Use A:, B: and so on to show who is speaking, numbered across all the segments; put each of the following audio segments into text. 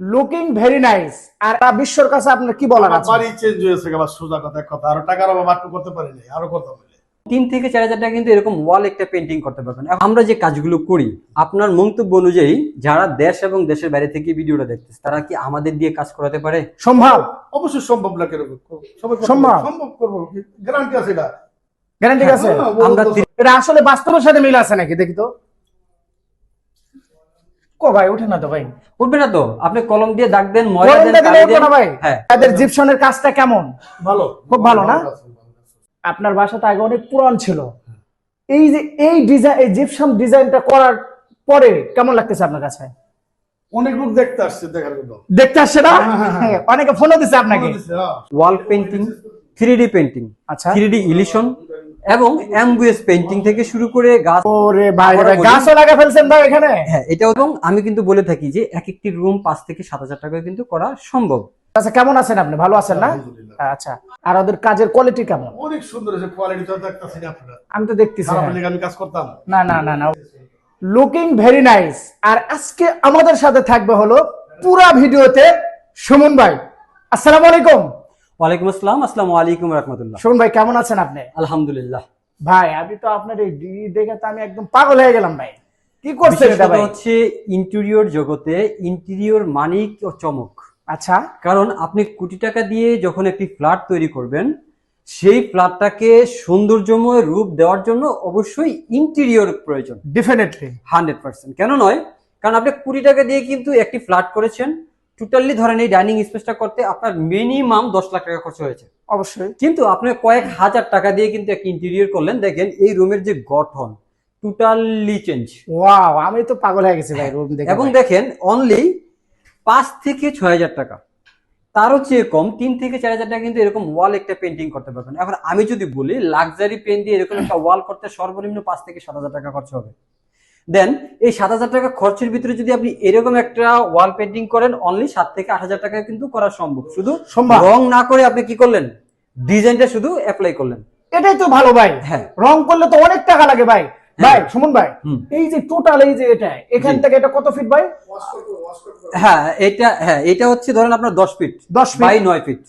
A: Looking very nice আর তা বিশ্বর কাছে আপনার কি বলার আছে?
B: বাড়ি চেঞ্জ হয়েছে আবার সোজা কথা এক কথা। আরও টাকার অভাব আটটু করতে পারিনি আরও করতে পারি
C: তিন থেকে চার হাজার টাকা কিন্তু এরকম ওয়াল একটা পেন্টিং করতে পারবেন। আমরা যে কাজগুলো করি আপনার মন্তব্য অনুযায়ী যারা দেশ এবং দেশের বাইরে থেকে ভিডিওটা দেখতেছে তারা কি আমাদের দিয়ে কাজ করাতে পারে?
A: সম্ভব।
B: অবশ্যই সম্ভব না করতে
A: সম্ভব।
B: সম্ভব করব। গ্যারান্টি আছে এটা।
A: গ্যারান্টি আছে?
B: হ্যাঁ,
C: আমরা
A: এটা আসলে বাস্তবের সাথে মিল আছে নাকি দেখি তো? কো ভাই ওঠে না তো ভাই।
C: উঠবে না তো? আপনি কলম দিয়ে দাগ দেন ময়লা দেন কালি দেন
A: না ভাই।
C: হ্যাঁ।
A: তাদের জিপসনের কাজটা কেমন?
B: ভালো।
A: খুব ভালো না? আপনার বাসাটা আগে অনেক পুরান ছিল। এই যে এই ডিজাইন এই জিপসাম ডিজাইনটা করার পরে কেমন লাগতেছে আপনার কাছে?
B: অনেক লোক দেখতে আসছে দেখার জন্য।
A: দেখতে আসছে না?
B: হ্যাঁ, হ্যাঁ।
A: অনেকে ফোনও দিচ্ছে আপনাকে।
C: Wall painting three D painting
A: আচ্ছা।
C: থ্রি ডি ইলিশন এবং অ্যাম্বুয়েস পেন্টিং থেকে শুরু করে গাছ
A: ওরে ভাই গাছও লাগা ফেলছেন ভাই এখানে?
C: হ্যাঁ এটা এবং আমি কিন্তু বলে থাকি যে এক একটি রুম পাঁচ থেকে সাত হাজার টাকা কিন্তু করা সম্ভব।
A: আচ্ছা কেমন আছেন আপনি? ভালো আছেন না? আচ্ছা আর ওদের কাজের কোয়ালিটি কেমন?
B: অনেক সুন্দর হয়েছে কোয়ালিটি তো দেখতেছি না আপনারা।
A: আমি তো দেখতেছি
B: আমি কাজ করতাম।
A: না না না না। লুকিং ভেরি নাইস আর আজকে আমাদের সাথে থাকবে হলো পুরা ভিডিওতে সুমন ভাই। আসসালামু আলাইকুম।
C: ওয়ালাইকুম আসসালাম আসসালামু আলাইকুম রহমতুল্লাহ।
A: সুমন ভাই কেমন আছেন আপনি?
C: আলহামদুলিল্লাহ।
A: ভাই আমি তো আপনার এই দেখে তো আমি একদম পাগল হয়ে গেলাম ভাই। কি করছেন এটা ভাই?
C: হচ্ছে ইন্টেরিয়র জগতে ইন্টেরিয়র মানিক ও চমক।
A: আচ্ছা।
C: কারণ আপনি কোটি টাকা দিয়ে যখন একটি ফ্ল্যাট তৈরি করবেন সেই ফ্ল্যাটটাকে সৌন্দর্যময় রূপ দেওয়ার জন্য অবশ্যই ইন্টেরিয়র প্রয়োজন।
A: Definitely
C: hundred percent. কেন নয়? কারণ আপনি কুড়ি টাকা দিয়ে কিন্তু একটি ফ্ল্যাট করেছেন টোটালি ধরেন এই ডাইনিং স্পেসটা করতে আপনার মিনিমাম দশ লাখ টাকা খরচ হয়েছে।
A: অবশ্যই।
C: কিন্তু আপনি কয়েক হাজার টাকা দিয়ে কিন্তু একটা ইন্টেরিয়র করলেন দেখেন এই রুমের যে গঠন টোটালি চেঞ্জ
A: ওয়াও আমি তো পাগল হয়ে গেছি ভাই রুম দেখে
C: এবং দেখেন অনলি পাঁচ থেকে ছয় হাজার টাকা। তারও চেয়ে কম তিন থেকে চার হাজার টাকা কিন্তু এরকম ওয়াল একটা পেন্টিং করতে পারবেন। এখন আমি যদি বলি লাক্সারি পেন দিয়ে এরকম একটা ওয়াল করতে সর্বনিম্ন পাঁচ থেকে সাত হাজার টাকা খরচ হবে। দেন এই সাত হাজার টাকা খরচের ভিতরে যদি আপনি এরকম একটা ওয়াল পেন্টিং করেন অনলি সাত থেকে আট হাজার টাকা কিন্তু করা সম্ভব। শুধু। রং না করে আপনি কি করলেন? ডিজাইনটা শুধু অ্যাপ্লাই করলেন।
A: এটাই তো ভালো ভাই।
C: হ্যাঁ।
A: রং করলে তো অনেক টাকা লাগে ভাই। ভাই সুমন ভাই এই যে টোটাল এই যে এটা এখান থেকে এটা কত ফিট ভাই?
C: হ্যাঁ এটা হ্যাঁ এটা হচ্ছে ধরেন আপনার দশ ফিট
A: দশ
C: বাই নয় ফিট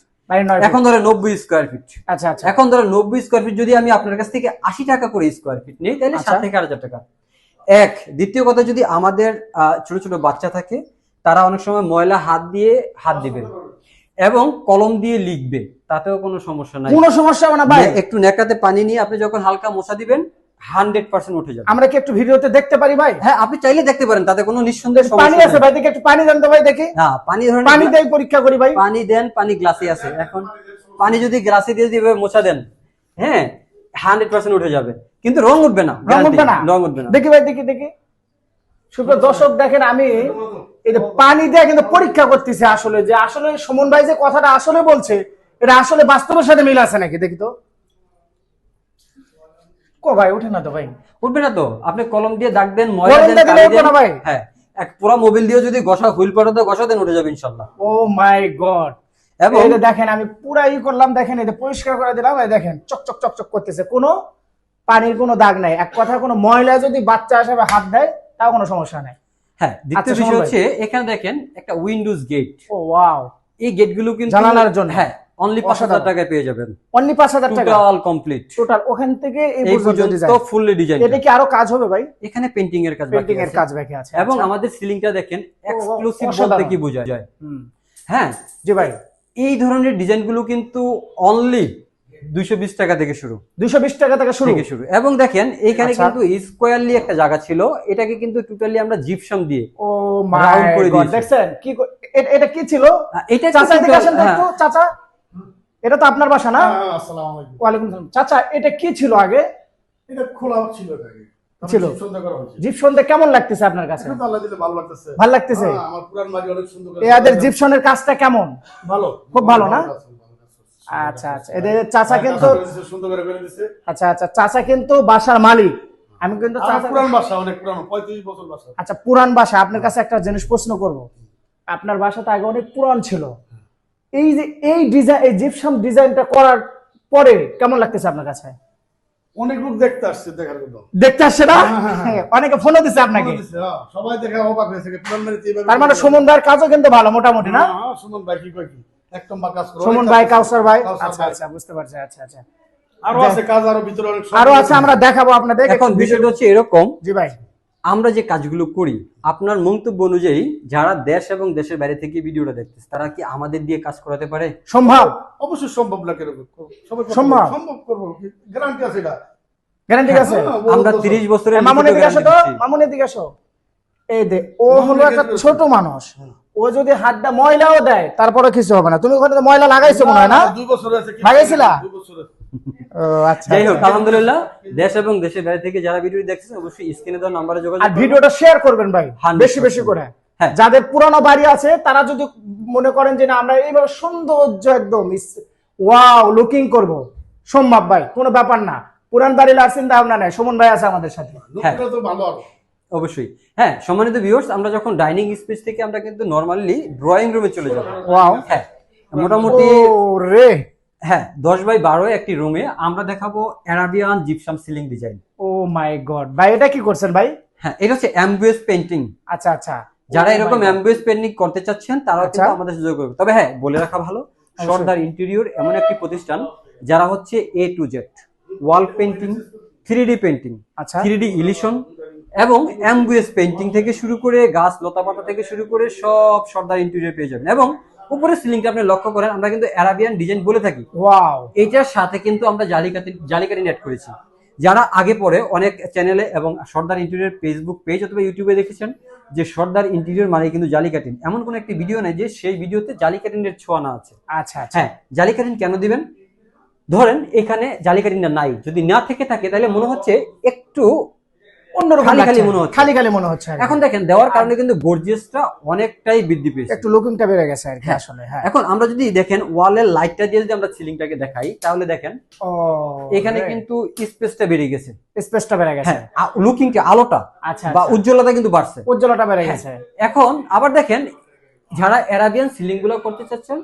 C: এখন ধরেন নব্বই স্কোয়ার ফিট
A: আচ্ছা আচ্ছা।
C: এখন ধরো নব্বই স্কোয়ার ফিট যদি আমি আপনার কাছ থেকে আশি টাকা করে স্কোয়ার ফিট নিই তাহলে
A: আচ্ছা।
C: সাত থেকে আট হাজার টাকা। এক দ্বিতীয় কথা যদি আমাদের ছোট ছোট বাচ্চা থাকে তারা অনেক সময় ময়লা হাত দিয়ে হাত দিবে এবং কলম দিয়ে লিখবে তাতেও কোনো সমস্যা নাই।
A: কোনো সমস্যা হবে না ভাই।
C: একটু নেকাতে পানি নিয়ে আপনি যখন হালকা মোছা দিবেন হান্ড্রেড পার্সেন্ট উঠে যাবে।
A: আমরা কি একটু ভিডিওতে দেখতে পারি ভাই?
C: হ্যাঁ আপনি চাইলে দেখতে পারেন তাতে কোনো নিঃসন্দেহ
A: পানি আছে ভাই দেখি একটু পানি দেন তো ভাই দেখি।
C: হ্যাঁ পানি ধরেন
A: পানি দেই পরীক্ষা করি ভাই।
C: পানি দেন পানি গ্লাসে আছে। এখন পানি যদি গ্লাসে দিয়ে দিবে মোছা দেন হ্যাঁ হান্ড্রেড পার্সেন্ট উঠে যাবে। কিন্তু রং উঠবে না
A: রং উঠবে না?
C: রং উঠবে না।
A: দেখি ভাই দেখি দেখি। শুধু দর্শক দেখেন আমি এই পানি দিয়ে কিন্তু পরীক্ষা করতেছি আসলে যে আসলে সুমন ভাই যে কথাটা আসলে বলছে এটা আসলে বাস্তবের সাথে মিল আছে নাকি? দেখি তো। কো ভাই ওঠে না তো ভাই।
C: উঠবে না তো। আপনি কলম দিয়ে দাগ দেন ময়লা দেন
A: দিলে উঠবে না ভাই?
C: হ্যাঁ এক পুরো মোবিল দিয়ে যদি ঘষা হুইল পাঠাতে ঘষা দেন উঠে যাবে ইনশাল্লাহ।
A: Oh my god.
C: এবং
A: দেখেন আমি পুরা ই করলাম দেখেন যে পরিষ্কার করে দিলাম এই দেখেন চকচক চকচক করতেছে। কোনো পানির কোনো দাগ নাই। এক কথা কোনো ময়লা যদি বাচ্চা হিসেবে হাত দেয় তাও কোনো সমস্যা নাই।
C: হ্যাঁ দ্বিতীয়
A: আচ্ছা,
C: বিষয় হচ্ছে এখানে দেখেন একটা উইন্ডোজ গেট
A: ও ওয়াও
C: এই গেটগুলো কিন্তু
A: জানালার জন্য।
C: হ্যাঁ অনলি। টাকায় পেয়ে যাবেন।
A: অনলি পাঁচ হাজার টাকা?
C: টোটাল কমপ্লিট
A: টোটাল ওখান থেকে এই পর্যন্ত ডিজাইন
C: ফুললি ডিজাইন
A: এটা কি আরও কাজ হবে ভাই?
C: এখানে এর কাজ
A: এর
C: আছে।
A: কাজ বাকি আছে।
C: এবং
A: আচ্ছা।
C: আমাদের সিলিংটা দেখেন এক্সক্লুসিভ বলতে কি বোঝায় যায়। হ্যাঁ।
A: জি ভাই।
C: এই ধরনের ডিজাইনগুলো কিন্তু অনলি দুইশো বিশ টাকা থেকে শুরু।
A: দুইশো বিশ টাকা থেকে শুরু?
C: শুরু। এবং দেখেন এখানে
A: আচ্ছা।
C: কিন্তু স্কোয়ারলি একটা জায়গা ছিল। এটাকে কিন্তু টোটালি আমরা জিপসাম দিয়ে
A: ও
C: করে দিয়েছে।
A: দেখছেন? কি এটা কি ছিল?
C: এটা
A: চাচা এদিকে আসেন তো
C: হ্যাঁ,
A: একটু, চাচা। এটা তো আপনার বাসা না?
B: হ্যাঁ, আসসালামু আলাইকুম।
A: ওয়ালাইকুম সালাম চাচা এটা কি ছিল আগে?
B: এটা খোলা ছিল আগে।
A: ছিল। জিপসনটা কেমন লাগতেছে আপনার কাছে?
B: ভালো লাগতেছে। হ্যাঁ,
A: এদের জিপসনের কাজটা কেমন?
B: ভালো।
A: খুব ভালো না? আচ্ছা আচ্ছা। এদের চাচা কিন্তু। আচ্ছা আচ্ছা। চাচা কিন্তু বাসার মালিক। আমি কিন্তু চাচা
B: পুরান বাসা অনেক পুরানো পঁয়ত্রিশ বছর বাসা।
A: আচ্ছা পুরান বাসা। আপনার কাছে একটা জিনিস প্রশ্ন করব। আপনার বাসাটা আগে অনেক পুরান ছিল। এই যে এই ডিজাইন এই জিপসাম ডিজাইনটা করার পরে কেমন লাগতেছে আপনার কাছে?
B: অনেক লোক দেখতে আসছে দেখার জন্য।
A: দেখতে আসছে না?
B: হ্যাঁ, হ্যাঁ, হ্যাঁ।
A: অনেকে দিছে আপনাকে।
B: সবাই দেখে অবাক হয়েছে
A: তার মানে সুমন ভাইয়ের কাজও কিন্তু ভালো মোটামুটি না?
B: সুমন ভাই কি কাজ
A: সুমন ভাই কাউসার ভাই। আচ্ছা আচ্ছা বুঝতে পারছি আচ্ছা আচ্ছা।
B: আরও আছে কাজ আরও ভিতরে অনেক
A: আরও আছে আমরা দেখাবো আপনাদের।
C: এখন বিষয়টা হচ্ছে এরকম।
A: জি ভাই।
C: আমরা যে কাজগুলো করি আপনার মন্তব্য অনুযায়ী যারা দেশ এবং দেশের বাইরে থেকে ভিডিওটা দেখতেছে তারা কি আমাদের দিয়ে কাজ করাতে পারে?
A: সম্ভব।
B: অবশ্যই সম্ভব না কেন
A: সম্ভব।
B: সম্ভব করব। গ্যারান্টি আছে এটা।
A: গ্যারান্টি আছে?
B: হ্যাঁ,
C: আমরা
B: বলতো
C: তিরিশ
B: স্যার।
C: বছরের
A: মামুনের দিকে আসো তো। মামুনের দিকে আসো। এই দে ও হলো একটা ছোট মানুষ। ও যদি হাতটা ময়লাও দেয় তারপরে কিছু হবে না। তুমি ওখানে ময়লা লাগাইছো মনে হয় না?
B: দুই বছর আছে
A: লাগাইছিলা?
B: দুই বছর আছে।
A: আচ্ছা
C: যাই হোক
A: আচ্ছা।
C: আলহামদুলিল্লাহ দেশ এবং দেশের বাইরে থেকে যারা ভিডিও দেখছেন অবশ্যই স্ক্রিনে দেওয়া নাম্বারে যোগাযোগ
A: আর ভিডিওটা শেয়ার করবেন ভাই বেশি বেশি করে।
C: হ্যাঁ।
A: যাদের পুরানো বাড়ি আছে তারা যদি মনে করেন যে না আমরা এইভাবে সৌন্দর্য একদম ওয়াও লুকিং করব। সম্ভব ভাই কোনো ব্যাপার না। পুরান বাড়ির আর চিন্তা ভাবনা নাই সুমন ভাই আছে আমাদের সাথে।
B: আরও।
C: অবশ্যই। হ্যাঁ সম্মানিত ভিউয়ার্স আমরা যখন ডাইনিং স্পেস থেকে আমরা কিন্তু নরমালি ড্রয়িং রুমে চলে যাব।
A: ওয়াও
C: হ্যাঁ মোটামুটি
A: রে।
C: হ্যাঁ দশ বাই বারো একটি রুমে আমরা দেখাবো Arabian gypsum ceiling design
A: oh my god ভাই এটা কি করছেন ভাই?
C: হ্যাঁ এটা হচ্ছে অ্যাম্বুয়েস পেন্টিং
A: আচ্ছা আচ্ছা।
C: যারা এরকম. অ্যাম্বুয়েস পেন্টিং করতে চাচ্ছেন তারা
A: আচ্ছা।
C: কিন্তু আমাদের সুযোগ করবে। তবে হ্যাঁ বলে রাখা ভালো সর্দার ইন্টেরিয়র এমন একটি প্রতিষ্ঠান যারা হচ্ছে A to Z wall painting three D painting
A: আচ্ছা।
C: থ্রি ডি ইলিশন এবং অ্যাম্বুয়েস পেন্টিং থেকে শুরু করে গাছ লতাপাতা থেকে শুরু করে সব সর্দার ইন্টেরিয়র পেয়ে যাবেন। এবং উপরে সিলিংটা আপনি লক্ষ্য করেন আমরা কিন্তু অ্যারাবিয়ান ডিজাইন বলে থাকি।
A: ওয়াও
C: এইটার সাথে কিন্তু আমরা জালিকাতি জালিকারি নেট করেছি। যারা আগে পরে অনেক চ্যানেলে এবং সর্দার ইন্টেরিয়র ফেসবুক পেজ অথবা ইউটিউবে দেখেছেন যে সর্দার ইন্টেরিয়র মানে কিন্তু জালিকাটিন এমন কোন একটি ভিডিও নেই যে সেই ভিডিওতে জালিকাটিনের ছোঁয়া না আছে।
A: আচ্ছা আচ্ছা।
C: হ্যাঁ জালিকাটিন কেন দিবেন? ধরেন এখানে জালিকাটিনটা নাই। যদি না থেকে থাকে তাহলে মনে হচ্ছে একটু
A: অন্যরকম
C: খালি খালি মনে হচ্ছে।
A: খালি খালি মনে হচ্ছে
C: এখন দেখেন দেওয়ার কারণে কিন্তু গর্জিয়াসটা অনেকটাই বৃদ্ধি পেয়েছে।
A: একটু লুকিংটা বেড়ে গেছে আর কি
C: হ্যাঁ।
A: আসলে হ্যাঁ।
C: এখন আমরা যদি দেখেন ওয়ালের লাইটটা দিয়ে যদি আমরা সিলিংটাকে দেখাই তাহলে দেখেন এখানে কিন্তু স্পেসটা বেড়ে গেছে।
A: স্পেসটা বেড়ে গেছে।
C: হ্যাঁ লুকিংটা আলোটা
A: আচ্ছা
C: বা
A: আচ্ছা।
C: উজ্জ্বলতা কিন্তু বাড়ছে।
A: উজ্জ্বলতা বেড়ে
C: হ্যাঁ।
A: গেছে।
C: এখন আবার দেখেন যারা অ্যারাবিয়ান সিলিংগুলো করতে চাচ্ছেন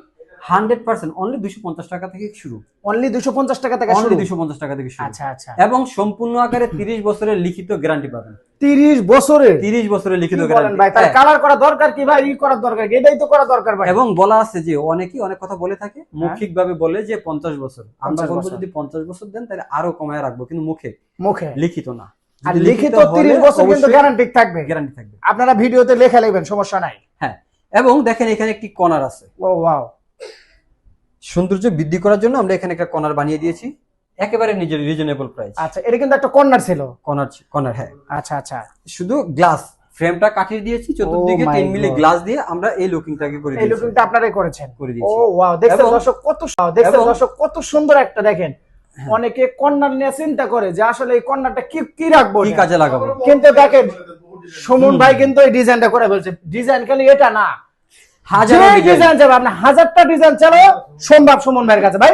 C: হান্ড্রেড পার্সেন্ট অনলি দুশো পঞ্চাশ টাকা থেকে শুরু।
A: অনলি দুশো পঞ্চাশ টাকা থেকে
C: অনলি দুশো পঞ্চাশ টাকা থেকে শুরু।
A: আচ্ছা আচ্ছা।
C: এবং সম্পূর্ণ আকারে তিরিশ বছরের লিখিত গ্যারান্টি পাবেন।
A: তিরিশ বছরে
C: তিরিশ বছরের লিখিত
A: কি ভাই? তার
C: গ্যারান্টি
A: কালার করা দরকার কি ভাই? ই করার দরকার এটাই তো করা দরকার ভাই।
C: এবং বলা আছে যে অনেকেই অনেক কথা বলে থাকে মৌখিক ভাবে বলে যে পঞ্চাশ বছর। আমরা বলব যদি পঞ্চাশ বছর দেন তাহলে আরও কমায় রাখব কিন্তু মুখে।
A: মুখে।
C: লিখিত না।
A: আর লিখিত তিরিশ বছর কিন্তু গ্যারান্টি থাকবে।
C: গ্যারান্টি থাকবে।
A: আপনারা ভিডিওতে লেখা লিখবেন সমস্যা নাই।
C: হ্যাঁ। এবং দেখেন এখানে একটি কর্নার আছে।
A: ও ওয়াও
C: সৌন্দর্য বৃদ্ধি করার জন্য আমরা এখানে একটা কর্নার বানিয়ে দিয়েছি। একেবারে নিজের রিজনেবল প্রাইস
A: আচ্ছা এটা কিন্তু একটা কর্নার ছিল।
C: কর্নার কর্নার হ্যাঁ।
A: আচ্ছা আচ্ছা।
C: শুধু গ্লাস ফ্রেমটা কাটিয়ে দিয়েছি চতুর্দিকে
A: Oh my
C: তিন মিলি গ্লাস দিয়ে আমরা এই লুকিংটাকে করে দিয়েছি।
A: এই লুকিংটা আপনারাই করেছেন।
C: করে দিয়েছি।
A: ও ওয়াও দেখছেন দর্শক কত দেখছেন দর্শক কত সুন্দর একটা দেখেন। অনেকে কর্নার নিয়ে চিন্তা করে যে আসলে এই কর্নারটা কি কি রাখব
C: কি কাজে লাগাবো?
A: কিন্তু দেখেন সুমন ভাই কিন্তু এই ডিজাইনটা করে বলছে। ডিজাইন খালি এটা না। ডিজাইন আপনি হাজারটা ডিজাইন চালাও সম্ভব সুমন ভাইয়ের কাছে ভাই?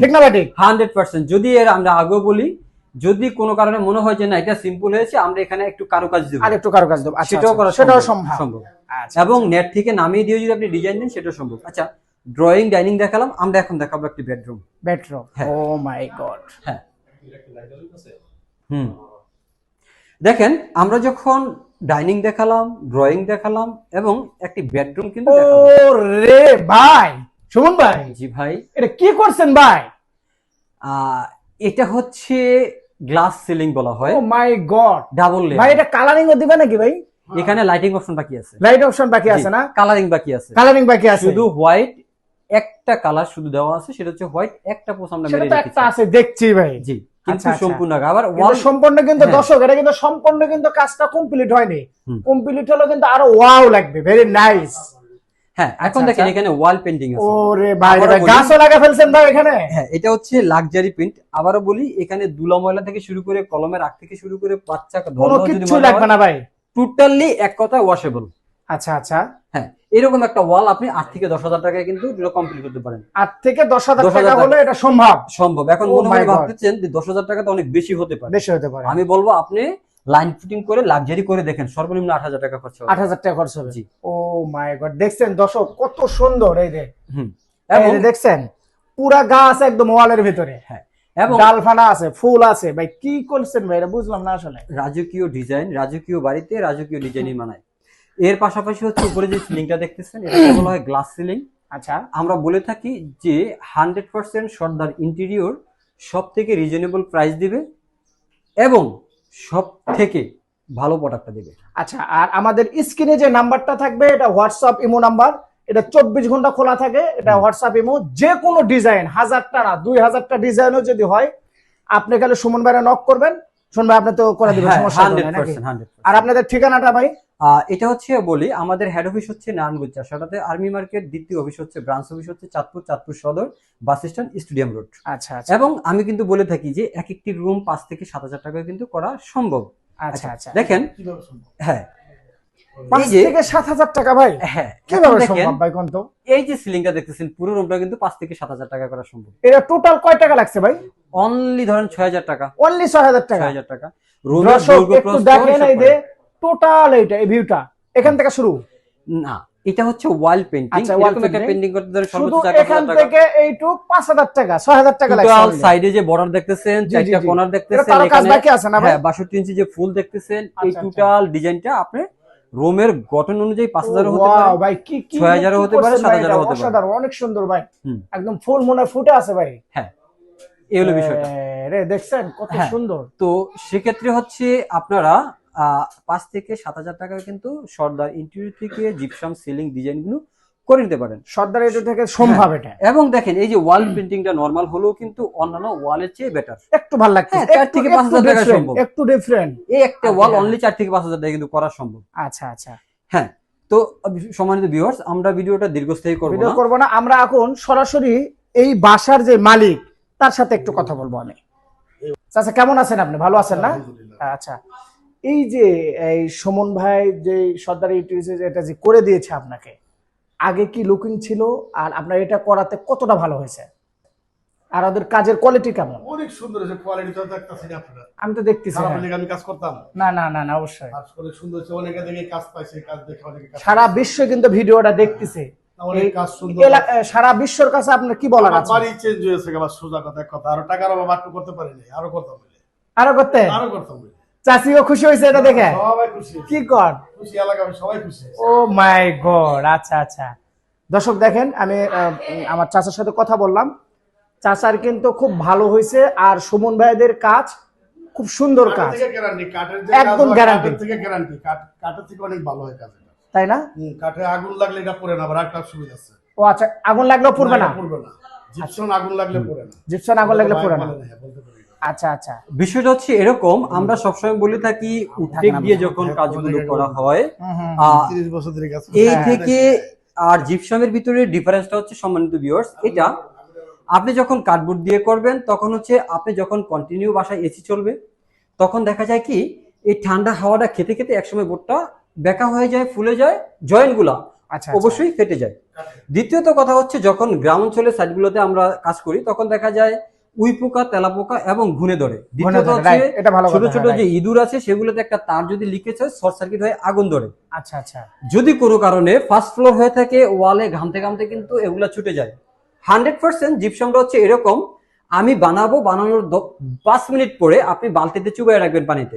A: ঠিক না ভাই ঠিক
C: হান্ড্রেড পার্সেন্ট। যদি এর আমরা আগেও বলি যদি কোনো কারণে মনে হয় যে না এটা সিম্পল হয়েছে আমরা এখানে একটু কারুকাজ দেবো।
A: আর একটু কারও কাজ দেবো। আচ্ছা,
C: সেটাও
A: আচ্ছা,
C: করা
A: সেটাও
C: সম্ভব।
A: আচ্ছা
C: এবং নেট থেকে নামিয়ে দিয়ে যদি আপনি ডিজাইন দেন সেটাও সম্ভব। আচ্ছা ড্রয়িং ডাইনিং দেখালাম আমরা এখন দেখাবো একটি bedroom
A: bedroom. Oh my god
C: হ্যাঁ। হুম। দেখেন আমরা যখন ডাইনিং দেখালাম ড্রয়িং দেখালাম এবং একটি বেডরুম কিন্তু
A: ও রে ভাই সুমন ভাই
C: জি ভাই।
A: এটা কি করছেন ভাই?
C: এটা হচ্ছে গ্লাস সিলিং বলা হয়।
A: Oh my god.
C: Double
A: Oh ভাই এটা কালারিং ও দিবে নাকি ভাই?
C: এখানে লাইটিং অপশন বাকি আছে।
A: লাইট অপশন বাকি আছে না?
C: কালারিং বাকি আছে।
A: কালারিং বাকি আছে।
C: শুধু হোয়াইট একটা কালার শুধু দেওয়া আছে সেটা হচ্ছে হোয়াইট একটা পোস্ট আমরা
A: সেটা
C: মেরে রেখেছি।
A: একটা আছে দেখছি ভাই।
C: জি। কিন্তু
A: আচ্ছা।
C: সম্পূর্ণ আগে। আবার ওয়াল
A: সম্পূর্ণ কিন্তু
C: হ্যাঁ।
A: দর্শক এটা কিন্তু সম্পূর্ণ কিন্তু কাজটা কমপ্লিট হয়নি। কমপ্লিট হলো কিন্তু আরও ওয়াও লাগবে। ভেরি নাইস
C: হ্যাঁ এখন
A: আচ্ছা,
C: দেখেন
A: আচ্ছা।
C: এখানে ওয়াল পেন্টিং আছে।
A: ওরে ভাই গাছও লাগা ফেলছেন ভাই এখানে?
C: হ্যাঁ এটা হচ্ছে লাক্সারি প্রিন্ট আবারও বলি এখানে দুলা ময়লা থেকে শুরু করে কলমের আগ থেকে শুরু করে বাচ্চা
A: কোনো কিচ্ছু লাগবে না ভাই।
C: টোটালি এক কথা ওয়াশেবল
A: আচ্ছা আচ্ছা।
C: হ্যাঁ এরকম একটা ওয়াল আপনি আট থেকে দশ হাজার টাকায় কিন্তু কমপ্লিট করতে পারেন।
A: আট থেকে দশ হাজার টাকা। হলে এটা সম্ভব।
C: সম্ভব। এখন
A: Oh
C: মনে ভাবতেছেন যে দশ হাজার টাকা তো অনেক বেশি হতে পারে।
A: বেশি হতে পারে।
C: আমি বলব আপনি লাইন ফিটিং করে লাক্সারি করে দেখেন সর্বনিম্ন আট হাজার টাকা খরচ হবে।
A: আট হাজার টাকা খরচ হবে। ও মাই গড দেখছেন দর্শক কত সুন্দর এই যে।
C: হুম।
A: এই
C: এবং
A: দেখছেন পুরা গাছ একদম ওয়ালের ভিতরে।
C: হ্যাঁ। এবং
A: ডালফানা আছে ফুল আছে। ভাই কি করছেন ভাই? এটা বুঝলাম না আসলে।
C: রাজকীয় ডিজাইন রাজকীয় বাড়িতে রাজকীয় ডিজাইনই মানায়। এর পাশাপাশি হচ্ছে উপরে যে সিলিংটা দেখতেছেন এটা বলা হয় গ্লাস সিলিং
A: আচ্ছা।
C: আমরা বলে থাকি যে হান্ড্রেড পার্সেন্ট সর্দার ইন্টেরিয়র সব থেকে রিজনেবল প্রাইস দিবে এবং সব থেকে ভালো প্রোডাক্টটা দিবে।
A: আচ্ছা আর আমাদের স্ক্রিনে যে নাম্বারটা থাকবে এটা হোয়াটসঅ্যাপ ইমো নাম্বার। এটা চব্বিশ ঘণ্টা খোলা থাকে এটা হোয়াটসঅ্যাপ ইমো। যে কোনো ডিজাইন হাজারটা না দুই হাজারটা ডিজাইনও যদি হয় আপনি খালি সুমন ভাইরা নক করবেন সুমন আপনি তো করে দিবেন
C: হ্যাঁ,
A: সমস্যা হবে না,
C: 100%,
A: নাকি?
C: 100%.
A: আর আপনাদের ঠিকানাটা ভাই?
C: আহ, এটা হচ্ছে বলি আমাদের হেড অফিস হচ্ছে নারায়ণগঞ্জ সেটাতে আর্মি মার্কেট দ্বিতীয় অফিস হচ্ছে ব্রাঞ্চ অফিস হচ্ছে চাঁদপুর চাঁদপুর সদর বাস স্ট্যান্ড স্টেডিয়াম রোড
A: আচ্ছা আচ্ছা।
C: এবং আমি কিন্তু বলে থাকি যে এক একটি রুম পাঁচ থেকে সাত হাজার টাকায় কিন্তু করা সম্ভব।
A: আচ্ছা আচ্ছা।
C: দেখেন হ্যাঁ।
A: পাঁচ
C: এই যে
A: থেকে সাত হাজার টাকা ভাই?
C: হ্যাঁ।
A: কীভাবে সম্ভব ভাই কোন তো?
C: এই যে সিলিংটা দেখতেছেন পুরো রুমটা কিন্তু পাঁচ থেকে সাত হাজার টাকা করা সম্ভব।
A: এটা টোটাল কয় টাকা লাগছে ভাই?
C: অনলি ধরেন ছয় হাজার টাকা।
A: অনলি ছয় হাজার টাকা।
C: হাজার টাকা।
A: দেখেন এই যে টোটাল এইটা এই ভিউটা এখান থেকে শুরু।
C: না এটা হচ্ছে ওয়াল
A: আচ্ছা,
C: এরকম একটা
A: painting।
C: করতে ধরে সর্বোচ্চ চার পাঁচ
A: এখান থেকে এইটুক পাঁচ হাজার টাকা টাকা লাগছে
C: টোটাল সাইডে যে বর্ডার দেখতেছেন চারটা কর্নার দেখতেছেন
A: তারও কাজ বাকি আছে না ভাই?
C: হ্যাঁ বাষট্টি ইঞ্চি যে ফুল দেখতেছেন এই
A: আচ্ছা, আচ্ছা।
C: টোটাল ডিজাইনটা আপনি রুমের গঠন অনুযায়ী পাঁচ হাজার হতে পারে।
A: ভাই কি কি
C: 6000 হতে পারে,
A: করছেন ভাই
C: 7000 হতে পারে।
A: অসাধারণ অনেক সুন্দর ভাই। একদম ফুল মনে ফুটে আছে ভাই।
C: হ্যাঁ। এই হলো বিষয়টা।
A: রে দেখছেন কত
C: হ্যাঁ।
A: সুন্দর।
C: তো সেক্ষেত্রে হচ্ছে আপনারা পাঁচ থেকে সাত হাজার টাকা কিন্তু সর্দার ইন্টেরিয়র থেকে জিপসাম সিলিং ডিজাইনগুলো করে নিতে পারেন।
A: সর্দার এটা থেকে সম্ভব এটা।
C: এবং দেখেন এই যে ওয়াল প্রিন্টিংটা নর্মাল হলেও কিন্তু অন্যান্য ওয়ালের চেয়ে বেটার
A: একটু ভালো লাগছে।
C: হ্যাঁ, চার থেকে পাঁচ হাজার টাকা সম্ভব।
A: একটু ডিফারেন্ট
C: এই একটা ওয়াল
A: আচ্ছা।
C: অনলি চার থেকে পাঁচ হাজার টাকা কিন্তু করা সম্ভব।
A: আচ্ছা আচ্ছা।
C: হ্যাঁ তো সম্মানিত ভিউয়ার্স আমরা ভিডিওটা দীর্ঘস্থায়ী করব না।
A: করব না। আমরা এখন সরাসরি এই বাসার যে মালিক তার সাথে একটু কথা বলব আমি। আচ্ছা কেমন আছেন আপনি? ভালো আছেন না? আচ্ছা এই যে এই সুমন ভাই যে সর্দার ইউটিউবে এটা যে করে দিয়েছে আপনাকে আগে কি লুকিং ছিল? আর আপনার এটা করাতে কতটা ভালো হয়েছে? আর ওদের কাজের কোয়ালিটি কেমন?
B: অনেক সুন্দর হয়েছে কোয়ালিটি তো দেখতেছেন আপনারা।
A: আমি তো দেখতেছি হ্যাঁ।
B: আমি কাজ করতাম।
A: না না না না অবশ্যই।
B: কাজ করে সুন্দর হয়েছে অনেকে দেখে কাজ পাইছে কাজ দেখে অনেকে
A: সারা বিশ্ব কিন্তু ভিডিওটা দেখতেছে। সারা বিশ্বর কাছে আপনার কি বলার আছে?
B: বাড়ি চেঞ্জ হয়েছে আবার সোজা কথা কথা। আরও টাকার অভাব করতে পারিনি আরও করতাম
A: আরও করতে?
B: আরও করতাম
A: চাষিও খুশি হয়েছে এটা দেখে?
B: সবাই খুশি
A: কি কর?
B: খুশি সবাই খুশি
A: ও মাই গড আচ্ছা আচ্ছা। দর্শক দেখেন আমি আমার চাচার সাথে কথা বললাম। চাচার কিন্তু খুব ভালো হয়েছে আর সুমন ভাইদের কাজ খুব সুন্দর কাজ।
B: গ্যারান্টি
A: একদম।
B: কাঠের থেকে গ্যারান্টি কাঠের থেকে অনেক ভালো হয় কাজ।
A: তাই না?
B: কাঠে আগুন লাগলে এটা পড়ে না আবার একটা সুবিধা আছে।
A: ও আচ্ছা আগুন লাগলেও পড়বে না?
B: পড়বে না। জিপসন আগুন লাগলে পড়ে না।
A: জিপসান আগুন লাগলে পড়ে না?
B: হ্যাঁ,
A: আচ্ছা আচ্ছা।
C: বিষয়টা হচ্ছে এরকম আমরা সবসময় বলে থাকি উদ্বেগ দিয়ে যখন কাজগুলো করা হয়
A: হুম, হুম।
B: 30 বছর ধরে কাজ
C: এই
A: হ্যাঁ,
C: থেকে আর জিপসামের ভিতরে ডিফারেন্সটা হচ্ছে সম্মানিত ভিউয়ার্স এটা আপনি যখন কার্ডবোর্ড দিয়ে করবেন তখন হচ্ছে আপনি যখন কন্টিনিউ বাসায় এসি চলবে তখন দেখা যায় কি এই ঠান্ডা হাওয়াটা খেতে খেতে একসময় বোর্ডটা বেঁকা হয়ে যায় ফুলে যায় জয়েন্টগুলা
A: আচ্ছা।
C: অবশ্যই ফেটে যায়। দ্বিতীয়ত কথা হচ্ছে যখন গ্রাম অঞ্চলের সাইডগুলোতে আমরা কাজ করি তখন দেখা যায় উই পোকা তেলা পোকা এবং ঘুনে ধরে। দ্বিতীয়ত হচ্ছে ছোট ছোট যে ইঁদুর আছে সেগুলোতে একটা তার যদি লিকেজ হয় শর্ট সার্কিট হয়ে আগুন ধরে।
A: আচ্ছা আচ্ছা।
C: যদি কোনো কারণে ফার্স্ট ফ্লোর হয়ে থাকে ওয়ালে ঘামতে ঘামতে কিন্তু এগুলা ছুটে যায়। হান্ড্রেড পার্সেন্ট জিপসামটা হচ্ছে এরকম আমি বানাবো বানানোর পাঁচ মিনিট পরে আপনি বালতিতে চুবাই রাখবেন পানিতে।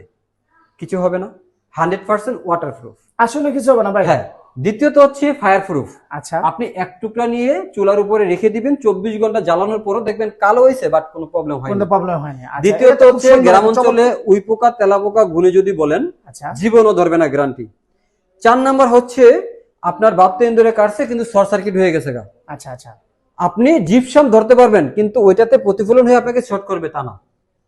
C: কিছু হবে না। হান্ড্রেড পার্সেন্ট ওয়াটার প্রুফ
A: আসলে কিছু হবে না ভাই?
C: হ্যাঁ দ্বিতীয়ত হচ্ছে ফায়ার প্রুফ
A: আচ্ছা।
C: আপনি এক টুকরা নিয়ে চুলার উপরে রেখে দিবেন চব্বিশ ঘণ্টা জ্বালানোর পরও দেখবেন কালো হয়েছে বাট কোনো প্রবলেম হয়
A: প্রবলেম হয়নি। আচ্ছা,
C: দ্বিতীয়ত হচ্ছে গ্রাম অঞ্চলে উই পোকা তেলা পোকা গুনে যদি বলেন
A: আচ্ছা।
C: জীবনও ধরবে না গ্যারান্টি চার নাম্বার হচ্ছে আপনার বাপ তো ইন্দুরে কাটছে কিন্তু শর্ট সার্কিট হয়ে গেছে গা।
A: আচ্ছা আচ্ছা।
C: আপনি জিপসাম ধরতে পারবেন কিন্তু ওইটাতে প্রতিফলন হয়ে আপনাকে শর্ট করবে তা না।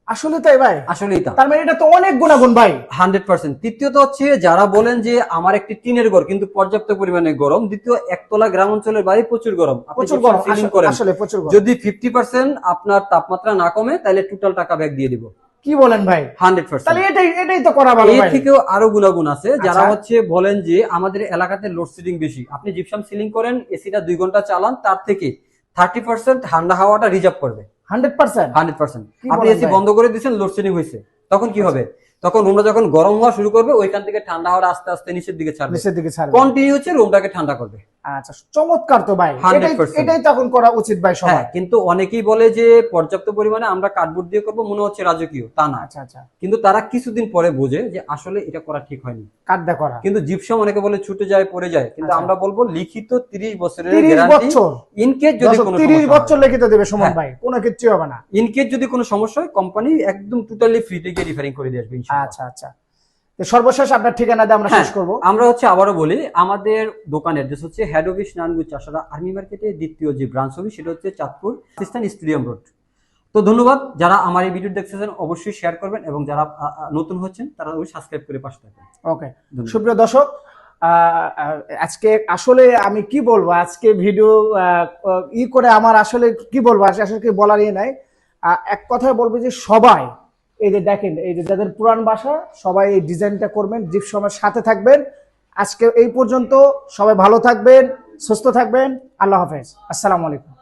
A: আসলে তাই ভাই।
C: আসলেই
A: তার মানে এটা তো অনেক গুণাগুণ ভাই।
C: Hundred percent. তৃতীয়ত হচ্ছে যারা বলেন যে আমার একটি টিনের ঘর কিন্তু পর্যাপ্ত পরিমাণে গরম দ্বিতীয় একতলা গ্রাম অঞ্চলের বাড়ি প্রচুর গরম।
A: প্রচুর গরম
C: করেন
A: আসলে প্রচুর গরম।
C: যদি ফিফটি পার্সেন্ট আপনার তাপমাত্রা না কমে তাহলে টোটাল টাকা ব্যাক দিয়ে দিব।
A: কি বলেন ভাই?
C: হান্ড্রেড
A: তাহলে এটাই এটাই তো করা ভালো
C: এর থেকেও আরও গুণাগুণ আছে যারা
A: আচ্ছা।
C: হচ্ছে বলেন যে আমাদের এলাকাতে লোডশেডিং বেশি। আপনি জিপসাম সিলিং করেন এসিটা দুই ঘণ্টা চালান তার থেকে থার্টি পার্সেন্ট ঠান্ডা হাওয়াটা রিজার্ভ করবে।
A: Hundred percent?
C: Hundred percent. আপনি এসি বন্ধ করে দিচ্ছেন লোডশেডিং হয়েছে। তখন কি হবে? তখন রুমটা যখন গরম হওয়া শুরু করবে ওইখান থেকে ঠান্ডা হওয়ার আস্তে আস্তে নিচের দিকে ছাড়বে।
A: নিচের দিকে ছাড়বে।
C: কন্টিনিউ হচ্ছে রুমটাকে ঠান্ডা করবে।
A: আচ্ছা চমৎকার তো ভাই। এটাই এটাই তখন করা উচিত ভাই
C: হ্যাঁ
A: সবার
C: কিন্তু অনেকেই বলে যে পর্যাপ্ত পরিমাণে আমরা কার্ডবোর্ড দিয়ে করব মনে হচ্ছে রাজকীয়। তা না।
A: আচ্ছা আচ্ছা।
C: কিন্তু তারা কিছুদিন পরে বোঝে যে আসলে এটা করা ঠিক হয়নি।
A: কাদ্দা করা।
C: কিন্তু জিপসাম অনেকে বলে ছুটে যায় পড়ে যায়। কিন্তু। আমরা বলব লিখিত তিরিশ বছরের গ্যারান্টি যদি কোনো
A: বছর লিখিত দেবে সুমন
C: হ্যাঁ।
A: ভাই কোনো কিচ্ছু হবে না।
C: ইনকেস যদি কোনো সমস্যা হয় কোম্পানি একদম টোটালি ফ্রিতে গিয়ে রিফারিং করে দিয়ে আসবে
A: আচ্ছা আচ্ছা। সর্বশেষ আপনার ঠিকানা দিয়ে আমরা
C: হ্যাঁ,
A: শেষ করব।
C: আমরা হচ্ছে আবারও বলি আমাদের দোকান অ্যাড্রেস হচ্ছে হেড অফিস নানগুজ চাষারা আর্মি মার্কেটে দ্বিতীয় যে ব্রাঞ্চ অফিস সেটা হচ্ছে চাঁদপুর খ্রিস্টান স্টেডিয়াম রোড তো ধন্যবাদ যারা আমার এই ভিডিও দেখতেছেন অবশ্যই শেয়ার করবেন এবং যারা নতুন হচ্ছেন তারা ওই সাবস্ক্রাইব করে পাশে থাকবেন।
A: ওকে সুপ্রিয় দর্শক আজকে আসলে আমি কি বলব আজকে ভিডিও ই করে আমার আসলে কি বলব আজকে আসলে কি বলার ইয়ে নাই এক কথায় বলব যে সবাই এই যে দেখেন, এই যে যাদের পুরান বাসা, সবাই এই ডিজাইনটা করবেন জিপসমের সাথে থাকবেন। আজকে এই পর্যন্ত সবাই ভালো থাকবেন, সুস্থ থাকবেন। আল্লাহ হাফেজ। আসসালামু আলাইকুম।